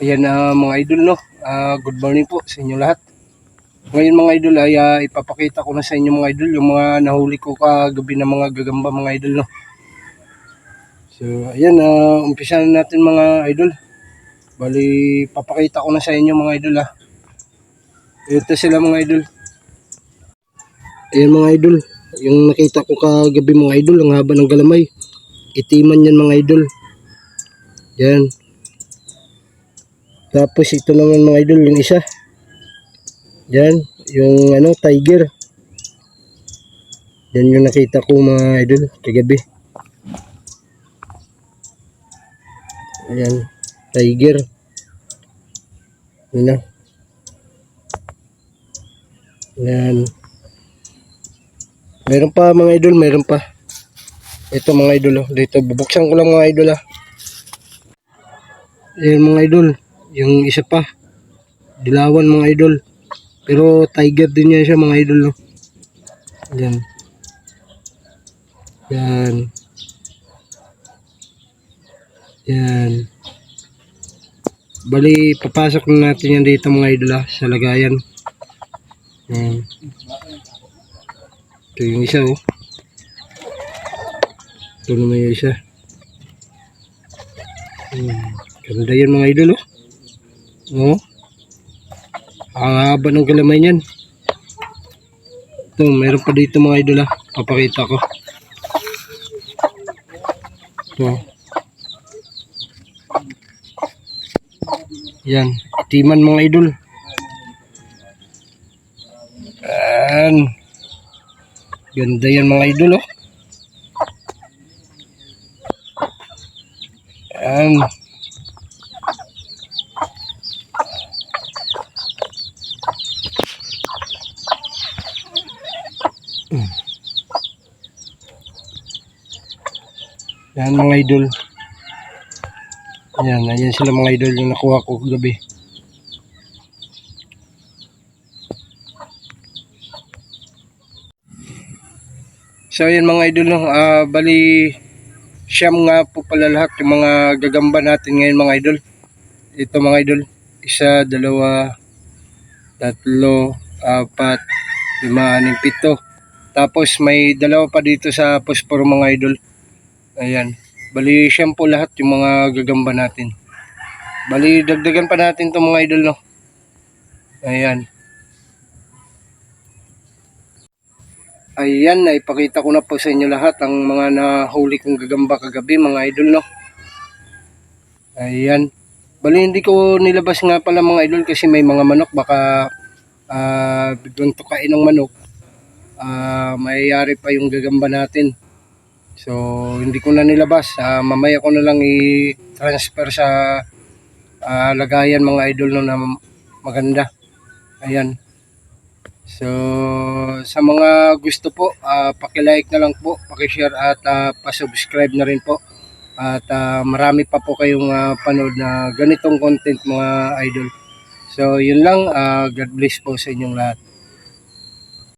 Ayan ah, mga idol no. Ah, good morning po sa inyo lahat. Ngayon mga idol ay ah, ipapakita ko na sa inyo mga idol yung mga nahuli ko kagabi na mga gagamba mga idol no. So ayan ah, umpisa na natin mga idol. Bali papakita ko na sa inyo mga idol ah. Ito sila mga idol. Ayan mga idol. Yung nakita ko kagabi mga idol ang haba ng galamay. Itiman yan mga idol. Yan. Tapos ito naman mga idol, yung isa. Yan, yung ano, tiger. Yan yung nakita ko mga idol, kagabi. Ayan, tiger. Yan. Yan. Meron pa mga idol, meron pa. Ito mga idol, oh. dito bubuksan ko lang mga idol ah. Ayan mga idol, yung isa pa. Dilawan mga idol. Pero tiger din yan siya mga idol. No? Ayan. Yan. Yan. Bali, papasok na natin yan dito mga idol ah, sa lagayan. Yan. Ito yung isa oh. Ito naman yung isa. Hmm. Ganda yan mga idol oh. Oh. Ang haba ng galamay niyan. Ito, meron pa dito mga idol ah. Papakita ko. Ito. Yan. Itiman mga idol. Yan. Ganda yan mga idol oh. Yan. Yan mga idol. Yan, ayan sila mga idol yung nakuha ko gabi. So ayan mga idol no, ah, bali siyam nga po pala lahat yung mga gagamba natin ngayon mga idol. Ito mga idol, isa, dalawa, tatlo, apat, lima, anim, pito. Tapos may dalawa pa dito sa posporo mga idol. Ayan. Bali siyam po lahat yung mga gagamba natin. Bali dagdagan pa natin to mga idol no. Ayan. Ayan, naipakita ko na po sa inyo lahat ang mga nahuli kong gagamba kagabi mga idol no. Ayan. Bali hindi ko nilabas nga pala mga idol kasi may mga manok baka ah biglang tukain ng manok. Ah mayayari pa yung gagamba natin. So, hindi ko na nilabas. Ah, mamaya ko na lang i-transfer sa ah, lagayan mga idol no na maganda. Ayan. So, sa mga gusto po, ah, paki-like na lang po, paki-share at ah, pa-subscribe na rin po. At ah, marami pa po kayong ah, panood na ganitong content mga idol. So, yun lang. Ah, God bless po sa inyong lahat.